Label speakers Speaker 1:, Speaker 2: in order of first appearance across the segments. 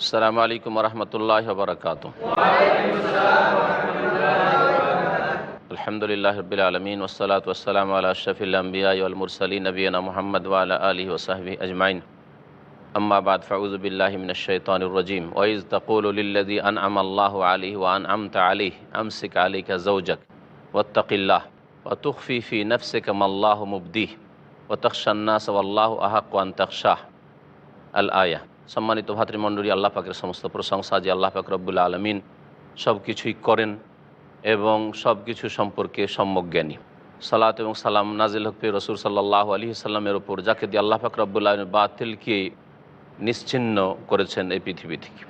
Speaker 1: السلام علیکم ورحمۃ اللہ وبرکاتہ۔ الحمد للہ رب العالمین والصلاة والسلام علی اشرف الانبیاء والمرسلین نبینا محمد وعلی آلہ وصحبہ اجمعین۔ اما بعد فعوذ باللہ من الشیطان الرجیم۔ وَإِذْ تَقُولُ لِلَّذِي أَنْعَمَ اللَّهُ عَلِيهُ وَأَنْعَمْتَ عَلِيهُ أَمْسِكْ عَلِيكَ زَوْجَكَ وَاتَّقِ اللَّهُ وَتُخْفِي فِي نَفْسِكَ مَا اللَّهُ مُبْدِيهُ وَتَخْشَى النَّاسَ وَاللَّهُ أَحَقُّ أَن تَخْشَاهُ الْآيَةِ সম্মানিত ভাতৃমণ্ডলী, আল্লাহ পাকের সমস্ত প্রশংসা যে আল্লাহ পাক রব্বুল আলমিন সব কিছুই করেন এবং সব কিছু সম্পর্কে সম্যজ্ঞানী সালাত এবং সালাম নাজিল হকফি রসুল সাল্লাহ আলী সাল্লামের ওপর যাকে দিয়ে আল্লাহ পাক রব্বুল আলম বাতিলকে নিশ্চিন্ন করেছেন এই পৃথিবী থেকে।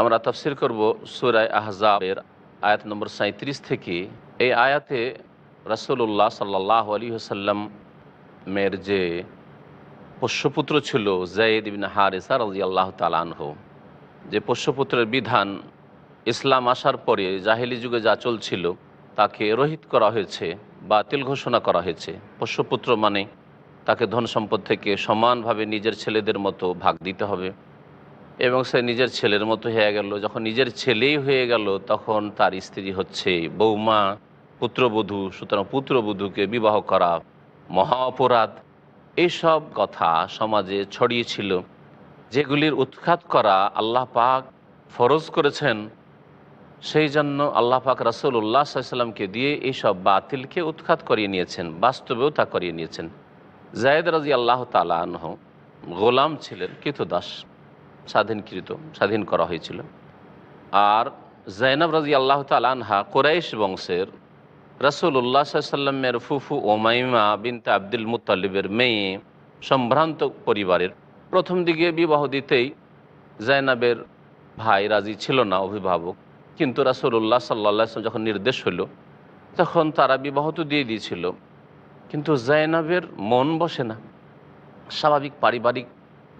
Speaker 1: আমরা তফসির করব সুরায় আহজাবের আয়াত নম্বর সাঁত্রিশ থেকে। এই আয়াতে রসুল্লাহ সাল্লাহ আলী সাল্লামের যে পোষ্যপুত্র ছিল জায়েদ ইবিন হারেসা রাজি আল্লাহ তালানহ যে পোষ্যপুত্রের বিধান ইসলাম আসার পরে জাহেলি যুগে যা চলছিল, তাকে রহিত করা হয়েছে বাতিল ঘোষণা করা হয়েছে। পোষ্যপুত্র মানে তাকে ধন সম্পদ থেকে সমানভাবে নিজের ছেলেদের মতো ভাগ দিতে হবে। এবং সে নিজের ছেলের মতো হয়ে গেল। যখন নিজের ছেলেই হয়ে গেল, তখন তার স্ত্রী হচ্ছে বৌমা, পুত্রবধূ। সুতরাং পুত্রবধূকে বিবাহ করা মহা অপরাধ। এইসব কথা সমাজে ছড়িয়েছিল যেগুলির উৎখাত করা আল্লাহ পাক ফরজ করেছেন। সেই জন্য আল্লাহ পাক রাসুল উল্লাহ সাল্লামকে দিয়ে এইসব বাতিলকে উৎখাত করিয়ে নিয়েছেন, বাস্তবেও তা করিয়ে নিয়েছেন। জায়দ রাজি আল্লাহ তালাহ গোলাম ছিলেন, কৃতদাস, স্বাধীনকৃত, স্বাধীন করা হয়েছিল। আর জাইনাব রাজি আল্লাহ তালানহা কোরাইশ বংশের রসুল্লাহ সাল্লামের ফুফু ওমাইমা বিনতে আব্দুল মুতালিবের মেয়ে সম্ভ্রান্ত পরিবারের প্রথম দিকে বিবাহ দিতেই জাইনাবের ভাই রাজি ছিল না, অভিভাবক। কিন্তু রাসুল্লাহ সাল্লা যখন নির্দেশ হলো, তখন তারা বিবাহ তো দিয়ে দিয়েছিল। কিন্তু জাইনাবের মন বসে না। স্বাভাবিক পারিবারিক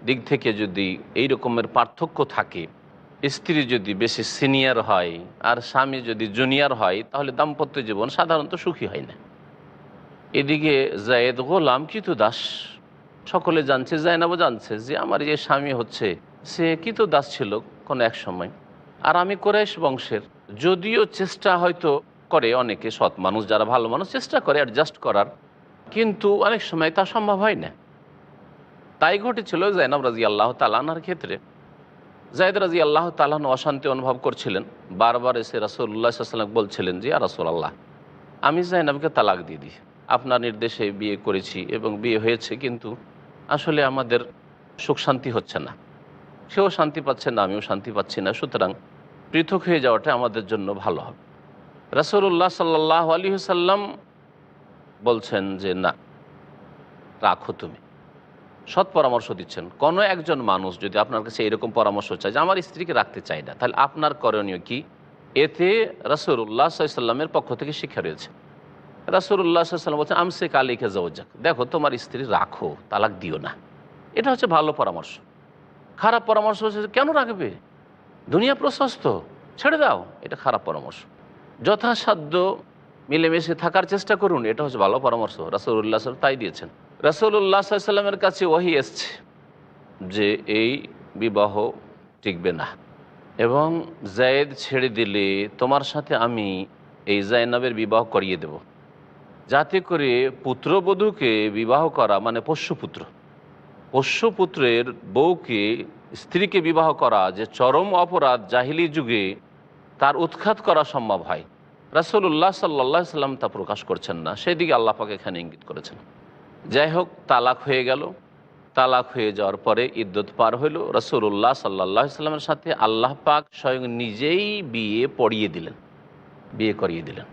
Speaker 1: দিক থেকে যদি এই রকমের পার্থক্য থাকে স্ত্রী যদি বেশি সিনিয়র হয় আর স্বামী যদি জুনিয়র হয়, তাহলে দাম্পত্য জীবন সাধারণত সুখী হয় না। এদিকে জায়েদ গোলাম কিতু দাস সকলে জানছে জায়নাবও জানছে যে আমার যে স্বামী হচ্ছে, সে কিতু দাস ছিল কোনো এক সময়। আর আমি কোরাইশ বংশের, যদিও চেষ্টা হয়তো করে অনেকে, সৎ মানুষ যারা ভালো মানুষ, চেষ্টা করে অ্যাডজাস্ট করার, কিন্তু অনেক সময় তা সম্ভব হয় না। তাই ঘটেছিল জাইনাব রাজি আল্লাহ তালানার ক্ষেত্রে। জায়দ রাজি আল্লাহ তালান অশান্তি অনুভব করছিলেন। বারবার এসে রাসুল্লাহ সাল্লাম বলছিলেন যে রাসুল আল্লাহ আমি জাইনাবকে তালাক দিয়ে দিই। আপনার নির্দেশে বিয়ে করেছি এবং বিয়ে হয়েছে, কিন্তু আসলে আমাদের সুখ শান্তি হচ্ছে না। সেও শান্তি পাচ্ছে না, আমিও শান্তি পাচ্ছি না। সুতরাং পৃথক হয়ে যাওয়াটা আমাদের জন্য ভালো হবে। রাসুল্লাহ সাল্লাহ আলী সাল্লাম বলছেন যে, না, রাখো তুমি। সৎ পরামর্শ দিচ্ছেন। কোনো একজন মানুষ যদি আপনার কাছে এরকম পরামর্শ চায় যে আমার স্ত্রীকে রাখতে চাই না, তাহলে আপনার করণীয় কি? এতে রাসুল্লাহ সাল্লামের পক্ষ থেকে শিক্ষা রয়েছে। রাসুল্লাহ সাল্লাম বলছেন আমসে কালিকে যাক দেখো, তোমার স্ত্রী রাখো, তালাক দিও না। এটা হচ্ছে ভালো পরামর্শ। খারাপ পরামর্শ হচ্ছে কেন রাখবে? দুনিয়া প্রশস্ত, ছেড়ে দাও। এটা খারাপ পরামর্শ। যথাসাধ্য মিলেমিশে থাকার চেষ্টা করুন, এটা হচ্ছে ভালো পরামর্শ। রাসুল্লাহ সাল তাই দিয়েছেন। সাল্লামের কাছে ওহি এসছে যে এই বিবাহ টিকবে না। এবং জায়েদ ছেড়ে দিলে তোমার সাথে আমি এই জায়নাবের বিবাহ করিয়ে দেব। যাতে করে পুত্রবধূকে বিবাহ করা মানে পোষ্যপুত্র, পোষ্যপুত্রের বউকে স্ত্রীকে বিবাহ করা যে চরম অপরাধ জাহিলি যুগে তার উৎখাত করা সম্ভব হয়। রাসুল্লাহ সাল্লা সাল্লাম তা প্রকাশ করছেন না। সেদিকে আল্লাহ পাক এখানে ইঙ্গিত করেছেন। যাই হোক তালাক হয়ে গেল। তালাক হয়ে যাওয়ার পরে ইদ্যত পার হইল রসুল্লাহ সাল্লাহ সাল্লামের সাথে। আল্লাহ পাক স্বয়ং নিজেই বিয়ে পড়িয়ে দিলেন, বিয়ে করিয়ে দিলেন।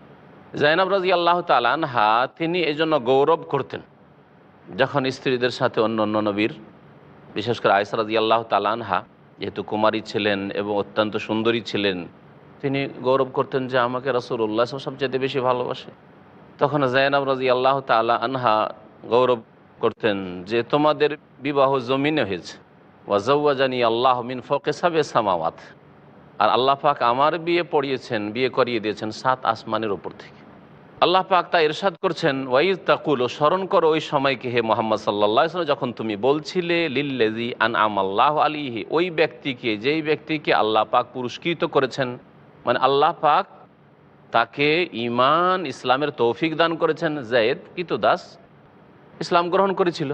Speaker 1: জাইনাব রাজি আল্লাহ তালানহা তিনি এই জন্য গৌরব করতেন। যখন স্ত্রীদের সাথে অন্য অন্য নবীর, বিশেষ করে আয়সা রাজি আল্লাহ তালানহা যেহেতু কুমারী ছিলেন এবং অত্যন্ত সুন্দরী ছিলেন, তিনি গৌরব করতেন যে আমাকে রসুল্লাহ সবচেয়ে বেশি ভালোবাসে। তখন জাইনাব রাজি আল্লাহ তালা আনহা গৌরব করতেন যে তোমাদের বিবাহ জমিনে হয়েছে। ওয়াজানি আল্লাহ মিন ফকে সাবে সামাওয়াত। আর আল্লাহ পাক আমার বিয়ে পড়িয়েছেন, বিয়ে করিয়ে দিয়েছেন সাত আসমানের ওপর থেকে। আল্লাহ পাক তা ইরশাদ করছেন ওয়াইজ তাকুল, ও স্মরণ করো ওই সময়কে হে মোহাম্মদ সাল্লাম যখন তুমি বলছিলে লিল্লেজি আন আম আল্লাহ আলিহি ওই ব্যক্তিকে, যেই ব্যক্তিকে আল্লাহ পাক পুরস্কৃত করেছেন মানে আল্লাহ পাক তাকে ইমান ইসলামের তৌফিক দান করেছেন, জায়েদ কিতু দাস ইসলাম গ্রহণ করেছিল।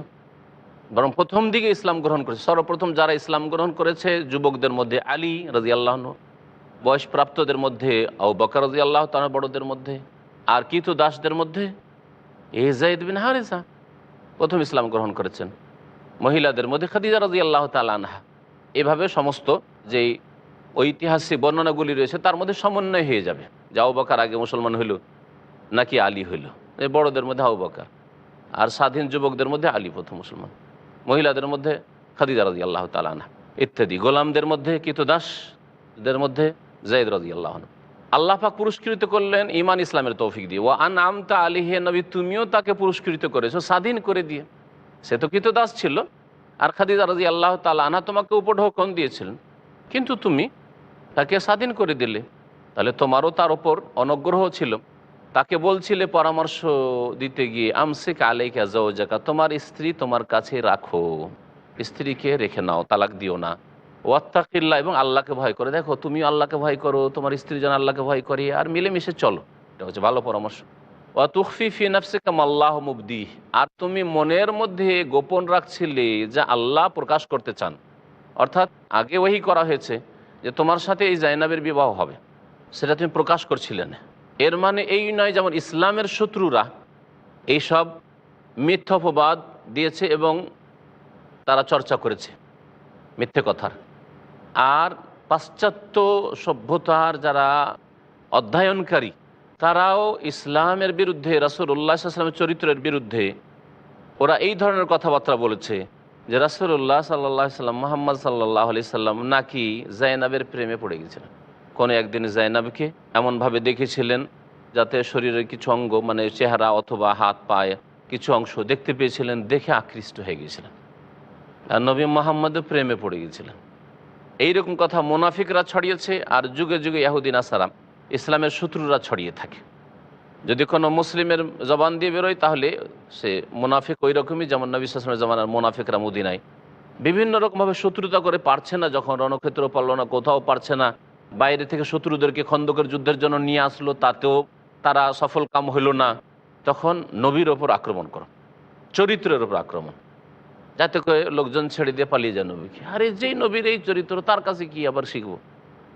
Speaker 1: বরং প্রথম দিকে ইসলাম গ্রহণ করেছে। সর্বপ্রথম যারা ইসলাম গ্রহণ করেছে, যুবকদের মধ্যে আলী রাজি আল্লাহ বয়সপ্রাপ্তদের মধ্যে আউ বকর রাজি আল্লাহ তার বড়দের মধ্যে, আর কিতু দাসদের মধ্যে এ জাইদ বিন হারেসা প্রথম ইসলাম গ্রহণ করেছেন। মহিলাদের মধ্যে খাদিজা রাজি আল্লাহ তালানহা এভাবে সমস্ত যেই ঐতিহাসিক বর্ণনাগুলি রয়েছে, তার মধ্যে সমন্বয় হয়ে যাবে। যে আউ বকার আগে মুসলমান হইল, নাকি আলী হইল। বড়দের মধ্যে আউ বকার। আর স্বাধীন যুবকদের মধ্যে আলী প্রথম মুসলমান। মহিলাদের মধ্যে খাদিজা রাজি আল্লাহ তালানহা ইত্যাদি। গোলামদের মধ্যে কিতু দাসদের মধ্যে জায়দ রাজি আল্লাহ আল্লাহ পাক পুরস্কৃত করলেন ইমান ইসলামের তৌফিক দিয়ে। ও আন আমতা আলী হে নবী, তুমিও তাকে পুরস্কৃত করেছ, স্বাধীন করে দিয়ে। সে তো কিত দাস ছিল। আর খাদিজা রাজি আল্লাহ তালা আনা তোমাকে উপঢৌকন দিয়েছিলেন। কিন্তু তুমি তাকে স্বাধীন করে দিলে। তাহলে তোমারও তার ওপর অনগ্রহ ছিল। তাকে বলছিলে পরামর্শ দিতে গিয়ে, আমসিক আলাইকা জাকা তোমার স্ত্রী তোমার কাছে রাখো। স্ত্রীকে রেখে নাও, তালাক দিও না। ওয়াত্তাকিল্লা এবং আল্লাহকে ভয় করে, দেখো তুমি আল্লাহকে ভয় করো, তোমার স্ত্রী যেন আল্লাহকে ভয় করে, আর মিলেমিশে চলো। এটা হচ্ছে ভালো পরামর্শ। ওয়া তুখফি ফি নাফসিকাম আল্লাহ মুবদি আর তুমি মনের মধ্যে গোপন রাখছিলে যা আল্লাহ প্রকাশ করতে চান। অর্থাৎ আগে ওই করা হয়েছে যে তোমার সাথে এই জাইনাবের বিবাহ হবে। সেটা তুমি প্রকাশ করছিলে না। এর মানে এই নয় যেমন ইসলামের শত্রুরা এইসব মিথ্যপবাদ দিয়েছে এবং তারা চর্চা করেছে মিথ্যে কথার। আর পাশ্চাত্য সভ্যতার যারা অধ্যয়নকারী, তারাও ইসলামের বিরুদ্ধে রাসুল্লাহ ইসলামের চরিত্রের বিরুদ্ধে ওরা এই ধরনের কথাবার্তা বলেছে যে রাসুল্লাহ সাল্লাহ সাল্লাম মোহাম্মদ সাল্লাহ আলি সাল্লাম নাকি জায়নাবের প্রেমে পড়ে গেছিলেন। কোনো একদিন জায়নাবকে এমনভাবে দেখেছিলেন যাতে শরীরের কিছু অঙ্গ মানে চেহারা অথবা হাত, পায়ে কিছু অংশ দেখতে পেয়েছিলেন, দেখে আকৃষ্ট হয়ে গিয়েছিলেন। আর নবী মোহাম্মদও প্রেমে পড়ে গিয়েছিলেন। এইরকম কথা মোনাফিকরা ছড়িয়েছে আর যুগে যুগে ইয়াহুদ্দিন আসারাম ইসলামের শত্রুরা ছড়িয়ে থাকে। যদি কোনো মুসলিমের জবান দিয়ে বেরোয়, তাহলে সে মুনাফিক ওই রকমই যেমন নবী সাসমের জমানার মুনাফিকরা মুদিনায়। বিভিন্ন রকমভাবে শত্রুতা করে পারছে না, যখন রণক্ষেত্র পারল না কোথাও পারছে না বাইরে থেকে শত্রুদেরকে খন্দকের যুদ্ধের জন্য নিয়ে আসলো, তাতেও তারা সফল কাম হইল না। তখন নবীর ওপর আক্রমণ করো, চরিত্রের ওপর আক্রমণ। যাতে করে লোকজন ছেড়ে দিয়ে পালিয়ে যায় নবীকে। আরে যেই নবীর এই চরিত্র, তার কাছে কি আবার শিখব?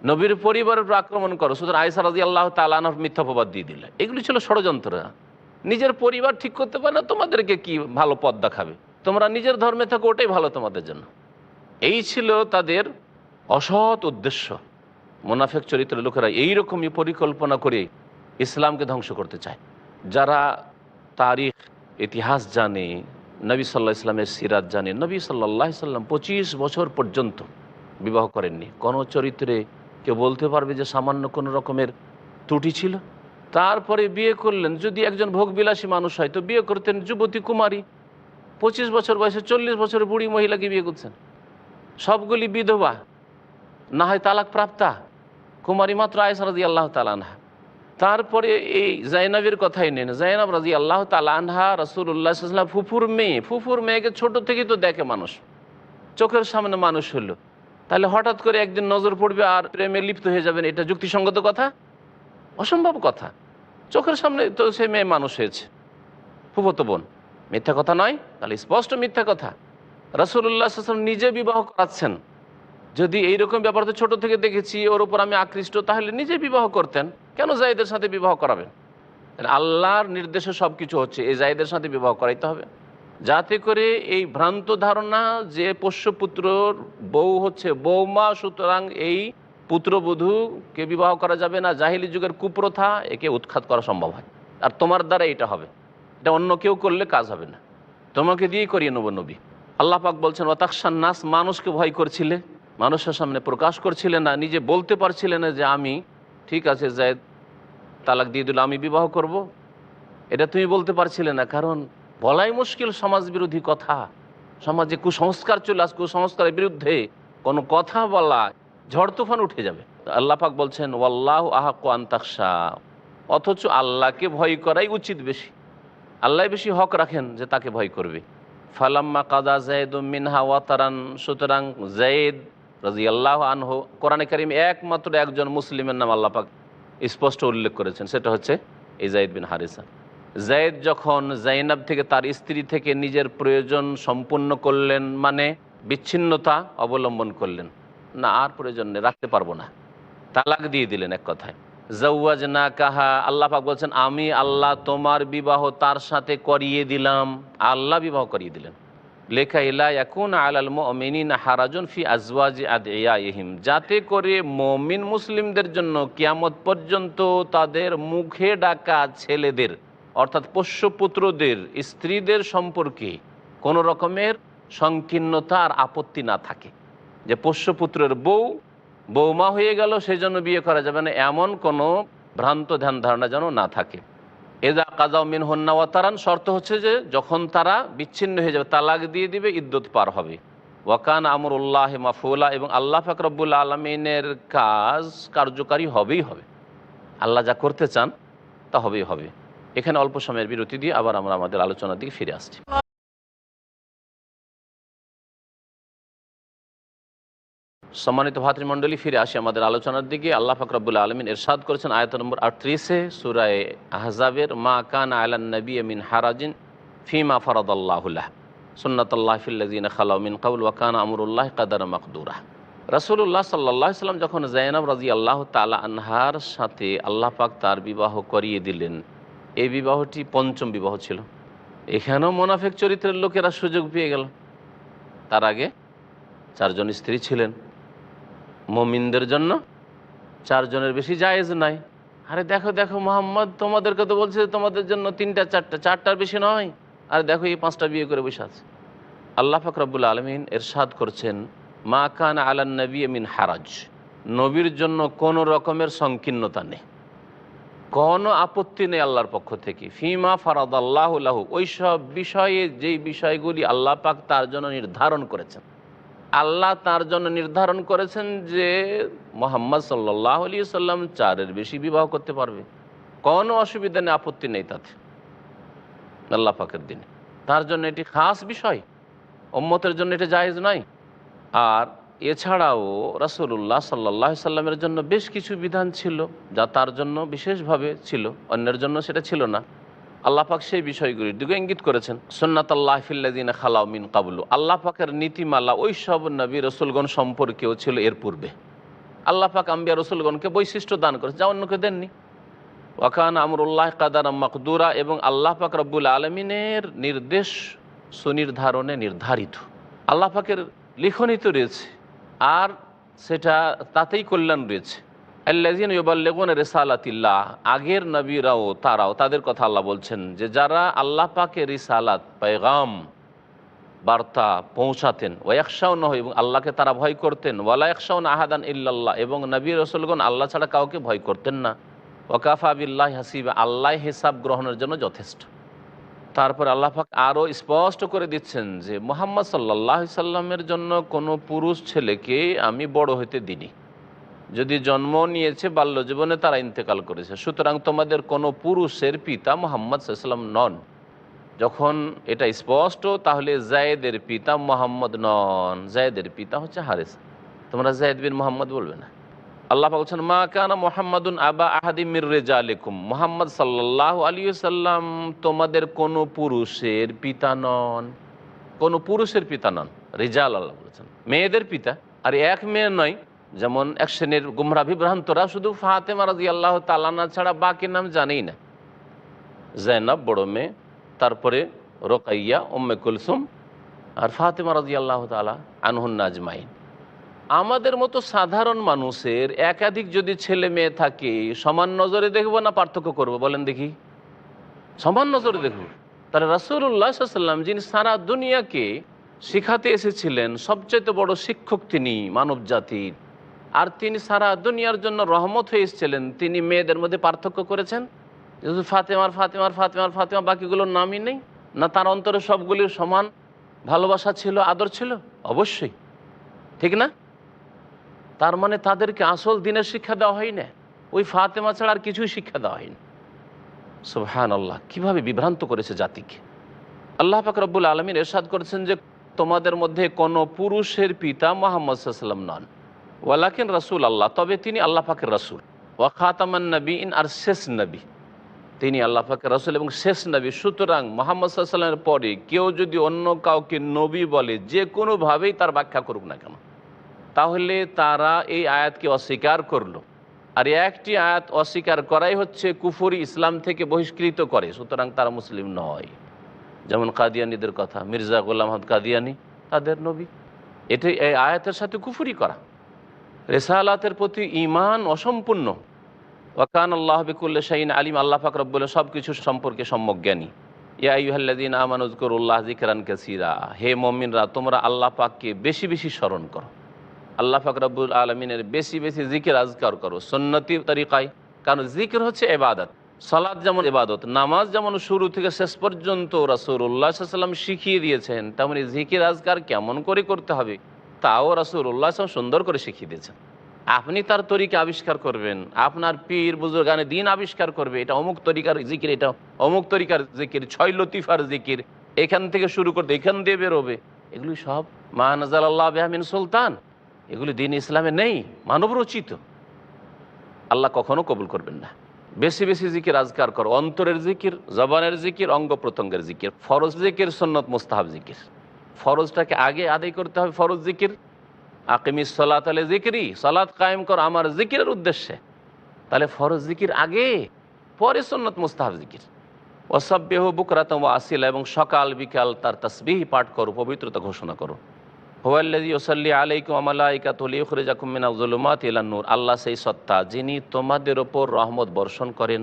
Speaker 1: নবীর পরিবারের উপর আক্রমণ করো, সুতরাং আয়সা রাজি আল্লাহ তালানোর মিথ্যাপবাদ দিয়ে দিলে। এগুলি ছিল ষড়যন্ত্র। নিজের পরিবার ঠিক করতে পারে না, তোমাদেরকে কি ভালো পথ দেখাবে? তোমরা নিজের ধর্মে থাকো, ওটাই ভালো তোমাদের জন্য। এই ছিল তাদের অসৎ উদ্দেশ্য। মোনাফেক চরিত্রের লোকেরা এইরকমই পরিকল্পনা করে ইসলামকে ধ্বংস করতে চায়। যারা তারিখ, ইতিহাস জানে, নবী সাল্লাহ ইসলামের সিরাত জানে, নবী সাল্লাহ সাল্লাম পঁচিশ বছর পর্যন্ত বিবাহ করেননি। কোনো চরিত্রে কেউ বলতে পারবে যে সামান্য কোনো রকমের ত্রুটি ছিল। তারপরে বিয়ে করলেন। যদি একজন ভোগবিলাসী মানুষ হয় তো বিয়ে করতেন যুবতী কুমারী। পঁচিশ বছর বয়সে চল্লিশ বছরের বুড়ি মহিলাকে বিয়ে করছেন। সবগুলি বিধবা। না হয় তালাক প্রাপ্তা কুমারী মাত্র আয়সা রাজি আল্লাহ তালানহা তারপরে এই জাইনাবের কথাই নেন। জাইনাব রাজি আল্লাহ তালানহা রসুল্লাহ ফুফুর মেয়ে, ফুফুর মেয়েকে ছোট থেকেই তো দেখে মানুষ। চোখের সামনে মানুষ হলো। তাহলে হঠাৎ করে একদিন নজর পড়বে আর প্রেমে লিপ্ত হয়ে যাবেন। এটা যুক্তিসঙ্গত কথা? অসম্ভব কথা। চোখের সামনে তো সে মেয়ে মানুষ হয়েছে। ফুফতো বোন। মিথ্যা কথা নয়, তাহলে স্পষ্ট মিথ্যা কথা। রসুল্লাহ নিজে বিবাহ করাচ্ছেন। যদি এইরকম ব্যাপার তো ছোটো থেকে দেখেছি, ওর উপর আমি আকৃষ্ট, তাহলে নিজে বিবাহ করতেন। কেন জায়দের সাথে বিবাহ করাবেন? আল্লাহর নির্দেশে সব কিছু হচ্ছে, এই জায়দের সাথে বিবাহ করাইতে হবে। যাতে করে এই ভ্রান্ত ধারণা যে পোষ্যপুত্রর বউ হচ্ছে বৌমা, সুতরাং এই পুত্রবধূকে বিবাহ করা যাবে না, জাহিলি যুগের কুপ্রথা, একে উৎখাত করা সম্ভব হয়। আর তোমার দ্বারা এটা হবে। এটা অন্য কেউ করলে কাজ হবে না। তোমাকে দিয়ে করিয়ে নেব নবী। আল্লাহ পাক বলছেন ওতাকসান নাস মানুষকে ভয় করছিলে? মানুষের সামনে প্রকাশ করছিলেন না, নিজে বলতে পারছিলেন না যে আমি, ঠিক আছে, জায়দ, তালাক দিয়ে দিল, আমি বিবাহ করব। এটা তুমি বলতে পারছিলে না, কারণ বলাই মুশকিল সমাজ বিরোধী কথা। সমাজে কুসংস্কার চলে আস, কুসংস্কারের বিরুদ্ধে কোনো কথা বলা, ঝড় তুফান উঠে যাবে। আল্লাহ পাক বলছেন, ওয়াল্লাহ আহাকু আন্তাকশা অথচ আল্লাহকে ভয় করাই উচিত বেশি। আল্লাহ বেশি হক রাখেন যে তাকে ভয় করবে। ফালাম্মা কাদা জায়দ মিনহা ওয়াতারান, সুতরাং জায়েদ রাজি আল্লাহ আনহু, কোরআনে করিম একমাত্র একজন মুসলিমের নাম আল্লাহ পাক স্পষ্ট উল্লেখ করেছেন, সেটা হচ্ছে এই জাইদ বিন হারিসা। জায়েদ যখন জাইনাব থেকে তার স্ত্রী থেকে নিজের প্রয়োজন সম্পূর্ণ করলেন মানে বিচ্ছিন্নতা অবলম্বন করলেন, না, আর প্রয়োজন নেই, রাখতে পারব না। তালাক দিয়ে দিলেন এক কথায়। জৌয়াজ না কাহা আল্লাহ পাক বলছেন, আমি আল্লাহ তোমার বিবাহ তার সাথে করিয়ে দিলাম। আল্লাহ বিবাহ করিয়ে দিলেন। লেখা ইলা এখন আলাল মিনিন হারাজুন ফি আজওয়াজ আদিয়াহিম যাতে করে মমিন মুসলিমদের জন্য কিয়ামত পর্যন্ত তাদের মুখে ডাকা ছেলেদের, অর্থাৎ পোষ্যপুত্রদের স্ত্রীদের সম্পর্কে কোনো রকমের সংকীর্ণতা আর আপত্তি না থাকে। যে পোষ্যপুত্রের বউ বৌমা হয়ে গেল সেজন্য বিয়ে করা যাবে না, এমন কোনো ভ্রান্ত ধ্যান ধারণা যেন না থাকে। এদা কাজাও মিন হন্নাওয়াতারান শর্ত হচ্ছে যে যখন তারা বিচ্ছিন্ন হয়ে যাবে, তালাক দিয়ে দিবে ইদ্যুৎ পার হবে। ওয়াকান আমরুল্লাহ মাফুল্লাহ এবং আল্লাহ ফাকরবুল আলমিনের কাজ কার্যকারী হবেই হবে। আল্লাহ যা করতে চান, তা হবেই হবে। এখানে অল্প সময়ের বিরতি দিয়ে আবার আমরা আমাদের আলোচনার দিকে ফিরে আসছি। সম্মানিত ভাতৃমণ্ডলী, ফিরে আসি আমাদের আলোচনার দিকে। আল্লাহ ফাকরাবুল আলমিন এরশাদ করেছেন আয়ত নম্বর আটত্রিশে, সুরায় আহজাবের, মা কান আলান নবী মিন হারাজিন ফিমা ফরদাল্লাহুল্লাহ সুন্নাতাল্লাহ ফিল্লাজিন খালাউমিন কাউল ওয়াকান আমরুল্লাহ কাদার মকদুরা রসুল্লাহ সাল্লাহ সাল্লাম যখন জাইনাব রাজি আল্লাহ তালা আনহার সাথে আল্লাহ পাক তার বিবাহ করিয়ে দিলেন, এই বিবাহটি পঞ্চম বিবাহ ছিল। এখানেও মোনাফেক চরিত্রের লোকেরা সুযোগ পেয়ে গেল। তার আগে চারজন স্ত্রী ছিলেন। মমিনদের জন্য চারজনের বেশি জায়েজ নাই। আরে দেখো দেখো মোহাম্মদ, তোমাদেরকে তো বলছে তোমাদের জন্য তিনটা, চারটা, চারটার বেশি নয়। আর দেখো, এই পাঁচটা বিয়ে করে বসে আছে। আল্লাহ ফাকরাবুল আলমিন এরশাদ করছেন, মা কান আলান মিন হারাজ। নবীর জন্য কোনো রকমের সংকীর্ণতা নেই। কোনো আপত্তি নেই আল্লাহর পক্ষ থেকে। ফিমা ফারাদ আল্লাহ ওই সব বিষয়ে, যেই বিষয়গুলি আল্লাহ পাক তার জন্য নির্ধারণ করেছেন। আল্লাহ তার জন্য নির্ধারণ করেছেন যে মোহাম্মদ সাল্লাহ আলী সাল্লাম চারের বেশি বিবাহ করতে পারবে। কোনো অসুবিধা নেই, আপত্তি নেই তাতে। আল্লাহ পাকের দিনে। তার জন্য এটি খাস বিষয়। ওম্মতের জন্য এটা জায়েজ নয়। আর এছাড়াও রাসুল্লাহ সাল্লাহ সাল্লামের জন্য বেশ কিছু বিধান ছিল, যা তার জন্য বিশেষভাবে ছিল। অন্যের জন্য সেটা ছিল না। আল্লাহ পাক সেই বিষয়গুলির দিকে ইঙ্গিত করেছেন। সন্ন্যাত আল্লাহ ফিল্লাদিন খালাউ মিন কাবুলু। আল্লাহ পাকের নীতিমালা ওই সব নবী রসুলগণ সম্পর্কেও ছিল এর পূর্বে। আল্লাহ পাক আম্বিয়া রসুলগণকে বৈশিষ্ট্য দান করেছে যা অন্যকে দেননি। ওয়াকান আমরুল্লাহ কাদার মকদুরা এবং আল্লাহ পাক রব্বুল আলমিনের নির্দেশ সুনির্ধারণে নির্ধারিত। আল্লাহ পাকের লিখনিত রয়েছে, আর সেটা তাতেই কল্যাণ রয়েছে। আল্লাজিন ইবাল্লেগুন রেসালাতিল্লাহ, আগের নবীরাও, তারাও, তাদের কথা আল্লাহ বলছেন যে যারা আল্লাহ পাকে রিসালাত পেগাম বার্তা পৌঁছাতেন ওয়াকশাও নয় এবং আল্লাহকে তারা ভয় করতেন, ওয়ালা একশাউন আহাদান ইল্লাল্লাহ, এবং নবী রসুলগন আল্লাহ ছাড়া কাউকে ভয় করতেন না। ওকাফা বিল্লাহ হাসিব, আল্লাহ হিসাব গ্রহণের জন্য যথেষ্ট। তারপর আল্লাহ পাক আরও স্পষ্ট করে দিচ্ছেন যে মোহাম্মদ সাল্লাহ সাল্লামের জন্য কোনো পুরুষ ছেলেকে আমি বড় হইতে দিনি যদি জন্ম নিয়েছে বাল্য জীবনে তারা ইন্তেকাল করেছে। সুতরাং তোমাদের কোনো পুরুষের পিতা মোহাম্মদ সাল্লাম নন। যখন এটা স্পষ্ট, তাহলে জায়েদের পিতা মোহাম্মদ নন। জায়েদের পিতা হচ্ছে হারেস। তোমরা জায়েদ বিন মোহাম্মদ বলবে না। আল্লাহ বলছেন, মা কানা মোহাম্মদুন আবা আহাদি মির রেজা আলিকুম মোহাম্মদ সাল্লাহ আলী সাল্লাম তোমাদের কোনো পুরুষের পিতা নন। কোনো পুরুষের পিতা নন। রেজাল আল্লাহ বলেছেন। মেয়েদের পিতা। আর এক মেয়ে নয় যেমন এক শ্রেণির গুমরা বিভ্রান্তরা, শুধু ফাতেমা রাজি আল্লাহ তালানা ছাড়া বাকি নাম জানেই না। জৈনব বড় মেয়ে, তারপরে রোকাইয়া ওম্মে কুলসুম আর ফাতেমা রাজি আল্লাহ তালা আনহুন আজমাইন। আমাদের মতো সাধারণ মানুষের একাধিক যদি ছেলে মেয়ে থাকে, সমান নজরে দেখব না পার্থক্য করব? বলেন দেখি। সমান নজরে দেখব। তাহলে রাসুল্লাহ সাল্লাম যিনি সারা দুনিয়াকে শিখাতে এসেছিলেন সবচেয়ে বড় শিক্ষক তিনি মানব জাতির আর তিনি সারা দুনিয়ার জন্য রহমত হয়ে এসেছিলেন। তিনি মেয়েদের মধ্যে পার্থক্য করেছেন। যেহেতু ফাতেমার ফাতেমার ফাতেমার, ফাতেমা, বাকিগুলোর নামই নেই, না তার অন্তরে সবগুলির সমান ভালোবাসা ছিল, আদর ছিল? অবশ্যই। ঠিক না? তার মানে তাদেরকে আসল দিনের শিক্ষা দেওয়া হয় না ওই ফাতেমা ছাড়া আর কিছুই শিক্ষা দেওয়া হয়নি। সুবহান আল্লাহ কীভাবে বিভ্রান্ত করেছে জাতিকে? আল্লাহ পাক রব্বুল আলমিন এরশাদ করেছেন যে, তোমাদের মধ্যে কোনো পুরুষের পিতা মোহাম্মদ সাল্লাম নন। ওয়ালাকিন রাসুল আল্লাহ তবে তিনি আল্লাহ পাকের রাসুল। ওয়া খাতামান নবী ইন আর শেষ নবী। তিনি আল্লাহ পাকের রাসুল এবং শেষ নবী। সুতরাং মোহাম্মদ সাল্লামের পরে কেউ যদি অন্য কাউকে নবী বলে, যে কোনোভাবেই তার ব্যাখ্যা করুক না কেন? তাহলে তারা এই আয়াতকে অস্বীকার করল। আর একটি আয়াত অস্বীকার করাই হচ্ছে কুফরি ইসলাম থেকে বহিষ্কৃত করে, সুতরাং তারা মুসলিম নয়। যেমন কাদিয়ানিদের কথা, মির্জা গোলাম আহমদ কাদিয়ানি, তাদের নবী। এটাই এই আয়াতের সাথে কুফুরি করা। রেসালাতের প্রতি ইমান অসম্পূর্ণ। ওয়াকান আল্লাহ বিকুল্লা শাহিন আলিম, আল্লাহ ফাক রব্বুল্লাহ সব কিছু সম্পর্কে সম্যক জ্ঞানী। ইয়াইহাল্লাদিন আমানুজকরুল্লাহ জিকরান কাসিরা। হে মমিনরা, তোমরা আল্লাহ পাককে বেশি বেশি স্মরণ করো। আল্লাহ পাক রব্বুল আলমিনের বেশি বেশি জিকির আজকার করো। সন্নতি তরিকায়, কারণ জিকির হচ্ছে এবাদত সালাদ যেমন এবাদত নামাজ যেমন শুরু থেকে শেষ পর্যন্ত রাসুল্লাহ সাল্লাম শিখিয়ে দিয়েছেন, তেমনি জিকির আজকার কেমন করে করতে হবে? তাও রাসুল্লাহ সুন্দর করে শিখিয়ে দিয়েছেন। আপনি তার তরিকা আবিষ্কার করবেন, আপনার পীর বুজুর্গানে দিন আবিষ্কার করবে, এটা অমুক তরিকার জিকির, এটা অমুক তরিকার জিকির, ছয় লতিফার জিকির, এখান থেকে শুরু করতে, এখান দিয়ে বেরোবে। এগুলি সব মাহানাজাল আল্লাহ সুলতান। এগুলি দিন ইসলামে নেই মানব রচিত আল্লাহ কখনো কবুল করবেন না। বেশি বেশি জিকির আজকার করো, অন্তরের জিকির, জবানের জিকির, অঙ্গ প্রত্যঙ্গের জিকির, ফরজ জিকির, সন্নত, মোস্তাহাব জিকির। ফরজটাকে আগে আদায় করতে হবে ফরজ জিকির। আকিমিস সলাত আলে জিকিরি সলাৎ কায়েম কর আমার জিকিরের উদ্দেশ্যে। তাহলে ফরজ জিকির আগে, পরে সন্নত মুস্তাহাব জিকির। অসভ্যহ বুকরাতম আসিলা, এবং সকাল, বিকাল তার তসবিহ পাঠ করো, পবিত্রতা ঘোষণা করো। হোয়াল্লাজি ওসাল্লি আলাইকুম আমালাইকা তলিউখরে জাকুমিনা জুলুমাত আল্লাহ সেই সত্তা, যিনি তোমাদের ওপর রহমত বর্ষণ করেন,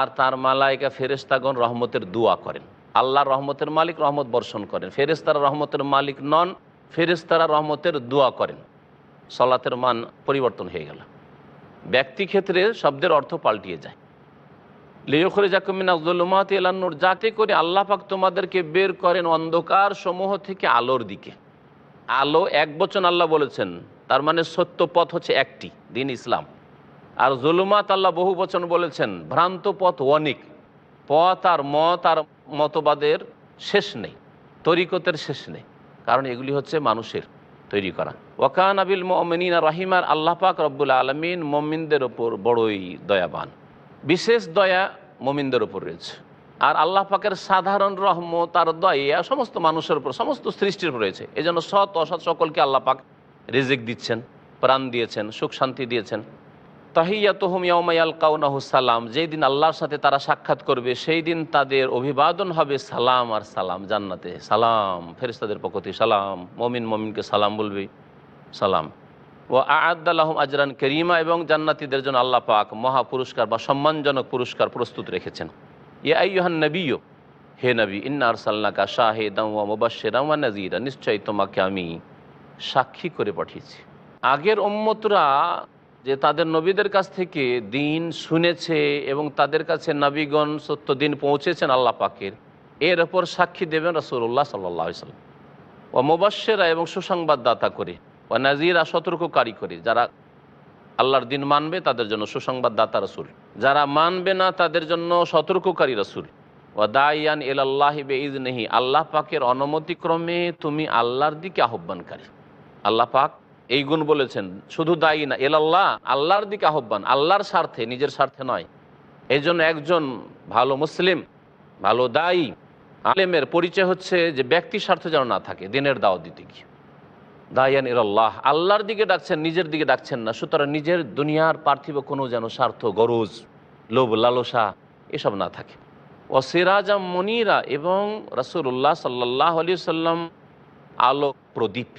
Speaker 1: আর তার মালাইকা ফেরেস্তাগণ রহমতের দোয়া করেন। আল্লাহ রহমতের মালিক রহমত বর্ষণ করেন। ফেরেস্তারা রহমতের মালিক নন ফেরেস্তারা রহমতের দোয়া করেন। সলাতের মান পরিবর্তন হয়ে গেল। ব্যক্তি ক্ষেত্রে শব্দের অর্থ পাল্টিয়ে যায়। লিওখরে জাকুমিন আব্দুল্লুমাত এলান্নুর যাতে করে আল্লাহ পাক তোমাদেরকে বের করেন অন্ধকার সমূহ থেকে আলোর দিকে। আলো এক বচন আল্লাহ বলেছেন, তার মানে সত্য পথ হচ্ছে একটি, দিন ইসলাম। আর জুলুমাত আল্লাহ বহু বচন বলেছেন, ভ্রান্ত পথ অনেক। পথ আর মত আর মতবাদের শেষ নেই, তরিকতের শেষ নেই, কারণ এগুলি হচ্ছে মানুষের তৈরি করা। ওয়াকান আবিল মমিনা রহিমার আল্লাহ পাক রব্বুল আলমিন মমিনদের ওপর বড়ই দয়াবান। বিশেষ দয়া মমিনদের ওপর রয়েছে। আর আল্লাহ পাকের সাধারণ রহমত আর দয়া সমস্ত মানুষের উপর সমস্ত সৃষ্টির উপর রয়েছে। এই জন্য সৎ, অসৎ সকলকে আল্লাহ পাক রিজিক দিচ্ছেন, প্রাণ দিয়েছেন, সুখ শান্তি দিয়েছেন। তাহিয়াতহম সালাম যেই দিন আল্লাহর সাথে তারা সাক্ষাৎ করবে সেই দিন তাদের অভিবাদন হবে সালাম আর সালাম, জান্নাতে। সালাম ফেরিস্তাদের পক্ষ থেকে সালাম, মমিন মমিনকে সালাম বলবে, সালাম। ও আদাল্লাহম আজরান করিমা, এবং জান্নাতিদের জন্য আল্লাহ পাক মহা পুরস্কার বা সম্মানজনক পুরস্কার প্রস্তুত রেখেছেন। ইয়ে আইহান নবীও হে নবী ইন্নার সাল্লাকা শাহে দাওয়া মুবাশের নাজিরা নিশ্চয়ই তোমাকে আমি সাক্ষী করে পাঠিয়েছি। আগের ওম্মতরা যে তাদের নবীদের কাছ থেকে দিন শুনেছে এবং তাদের কাছে নবীগণ সত্য দিন পৌঁছেছেন আল্লাহ পাকের। এর ওপর সাক্ষী দেবেন রসুল্লাহ সাল্লাহ ও মুবাশেরা এবং সুসংবাদদাতা করে, ও নাজিরা সতর্ককারী করে, যারা আল্লাহর দিন মানবে তাদের জন্য সুসংবাদদাতা রসুল। যারা মানবে না তাদের জন্য সতর্ককারী রসুল। ও দায়ান এল আল্লাহিবে ইজ নেহি আল্লাহ পাকের অনুমতিক্রমে তুমি আল্লাহর দিকে আহ্বানকারী। আল্লাহ পাক এই গুণ বলেছেন, শুধু দায়ী না এল আল্লাহ আল্লাহর দিকে আহ্বান, আল্লাহর স্বার্থে, নিজের স্বার্থে নয়। এই একজন ভালো মুসলিম, ভালো দায়ী, আলেমের পরিচয় হচ্ছে যে ব্যক্তি স্বার্থ যেন না থাকে, দিনের দাওয়াত দিতে গিয়ে। দায়ান আল্লাহ আল্লাহর দিকে ডাকছেন, নিজের দিকে ডাকছেন না, সুতরাং নিজের দুনিয়ার পার্থিব কোনো যেন স্বার্থ, গরজ, লোভ, লালসা, এসব না থাকে। ও সিরাজা মনিরা, এবং রসুল্লাহ সাল্লাহ আলি সাল্লাম আলো প্রদীপ,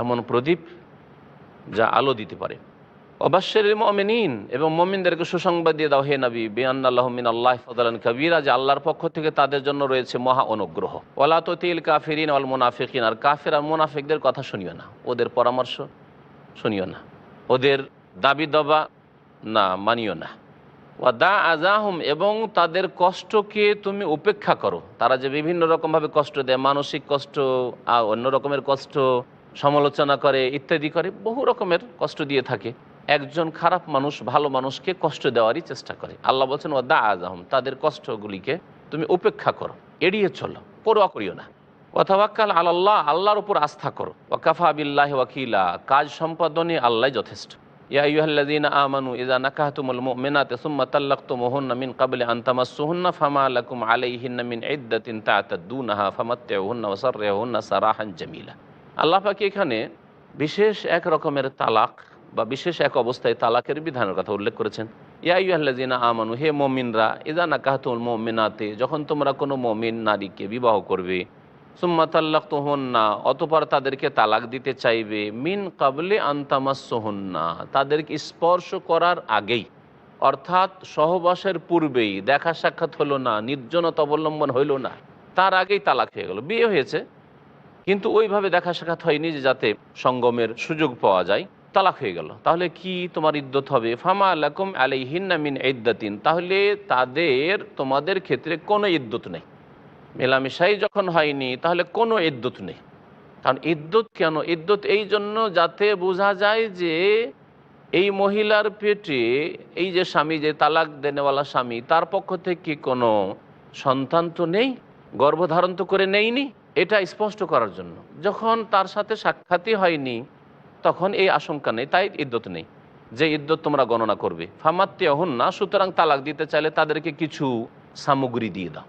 Speaker 1: এমন প্রদীপ যা আলো দিতে পারে। অবশ্যের মমিনিন, এবং মমিনদেরকে সুসংবাদ দিয়ে দাও, হে নবী বেআন আল্লাহমিন আল্লাহ ফদালান কবিরা, যে আল্লাহর পক্ষ থেকে তাদের জন্য রয়েছে মহা অনুগ্রহ। ওলা তো তিল কাফিরিন অল মুনাফিকিন, আর কাফের আর মুনাফিকদের কথা শুনিও না। ওদের পরামর্শ শুনিও না। ওদের দাবি দবা না, মানিও না। ওয়া দা আজাহুম এবং তাদের কষ্টকে তুমি উপেক্ষা করো। তারা যে বিভিন্ন রকমভাবে কষ্ট দেয়, মানসিক কষ্ট আর অন্য রকমের কষ্ট সমালোচনা করে, ইত্যাদি করে, বহু রকমের কষ্ট দিয়ে থাকে। একজন খারাপ মানুষ ভালো মানুষকে কষ্ট দেওয়ারই চেষ্টা করে। আল্লাহ বলছেন ও দা আজহম তাদের কষ্টগুলিকে তুমি উপেক্ষা করো, এড়িয়ে চলো, পরোয়া করিও না। ওয়াতাওয়াক্কাল আল্লাহ আল্লাহর উপর আস্থা করো। ওয়াকাফা বিল্লাহ ওয়াকিলা কাজ সম্পাদনে আল্লাহ যথেষ্ট। ফামাত্তিউহুন্না ওয়াসাররিহুন্না সারাহান জামিলা। আল্লাহ পাক এখানে বিশেষ এক রকমের তালাক বা বিশেষ এক অবস্থায় তালাকের বিধানের কথা উল্লেখ করেছেন। ইয়া ইউহাল্লাজিনা আমানু, হে মমিনরা ইদা নাকাহতুল মমিনাতে, যখন তোমরা কোনো মমিন নারীকে বিবাহ করবে, সুম্মা তাল্লাক তোহন্না অতপর তাদেরকে তালাক দিতে চাইবে, মিন কাবলে আন্তামাসোহন্না তাদেরকে স্পর্শ করার আগেই, অর্থাৎ সহবাসের পূর্বেই দেখা সাক্ষাৎ হলো না, নির্জনতা অবলম্বন হইল না, তার আগেই তালাক হয়ে গেল, বিয়ে হয়েছে। কিন্তু ওইভাবে দেখা সাক্ষাৎ হয়নি যে যাতে সঙ্গমের সুযোগ পাওয়া যায়, তালাক হয়ে গেল। তাহলে কি তোমার ইদ্যত হবে? ফামা আলাকুম আলাইহিন্না মিন ইদ্দাতিন। তাহলে তাদের, তোমাদের ক্ষেত্রে কোনো ইদ্যত নেই। মেলামেশাই যখন হয়নি, তাহলে কোনো ইদ্যত নেই। কারণ ইদ্যত কেন? ইদ্যত এই জন্য যাতে বোঝা যায় যে এই মহিলার পেটে এই যে স্বামী, যে তালাক দেনেওয়ালা স্বামী, তার পক্ষ থেকে কোনো সন্তান তো নেই, গর্ভধারণ তো করে নেইনি এটা স্পষ্ট করার জন্য। যখন তার সাথে সাক্ষাৎই হয়নি, তখন এই আশঙ্কা নেই, তাই ইদ্যত নেই যে ইদ্যত তোমরা গণনা করবে। ফামাত্তে হন না সুতরাং তালাক দিতে চাইলে তাদেরকে কিছু সামগ্রী দিয়ে দাও।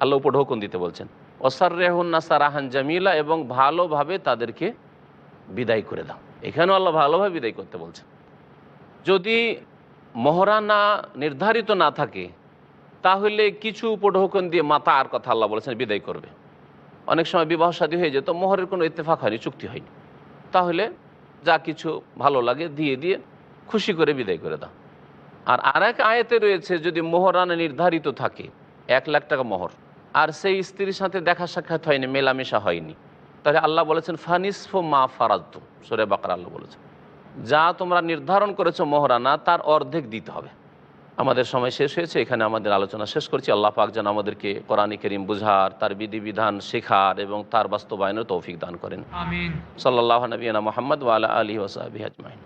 Speaker 1: আল্লাহ উপর হুকুম দিতে বলছেন অসার রেহন্না সারাহান জামিলা এবং ভালোভাবে তাদেরকে বিদায় করে দাও। এখানেও আল্লাহ ভালোভাবে বিদায় করতে বলছেন। যদি মহরা না নির্ধারিত না থাকে, তাহলে কিছু উপঢৌকন দিয়ে মাতা আর কথা আল্লাহ বলেছেন, বিদায় করবে। অনেক সময় বিবাহ শাদী হয়ে যেত, মোহরের কোনো ইত্তেফাক হয়নি, চুক্তি হয়নি। তাহলে যা কিছু ভালো লাগে দিয়ে দিয়ে খুশি করে বিদায় করে দাও। আর আরেক আয়াতে রয়েছে, যদি মোহরানা নির্ধারিত থাকে, এক লাখ টাকা মোহর, আর সেই স্ত্রীর সাথে দেখা সাক্ষাৎ হয়নি, মেলামেশা হয়নি, তাহলে আল্লাহ বলেছেন, ফানিসফ মা ফারাদ্দু সোরে বাকার আল্লাহ বলেছেন। যা তোমরা নির্ধারণ করেছ মোহরানা, তার অর্ধেক দিতে হবে। আমাদের সময় শেষ হয়েছে এখানে আমাদের আলোচনা শেষ করছি। আল্লাহ পাক যেন আমাদেরকে কোরআনী করিম বুঝার তার বিধিবিধান শেখার এবং তার বাস্তবায়নের তৌফিক দান করেন। সাল্লাহ নবীনা মোহাম্মদ ওয়ালা আলী ওসাহাবি আজমাইন।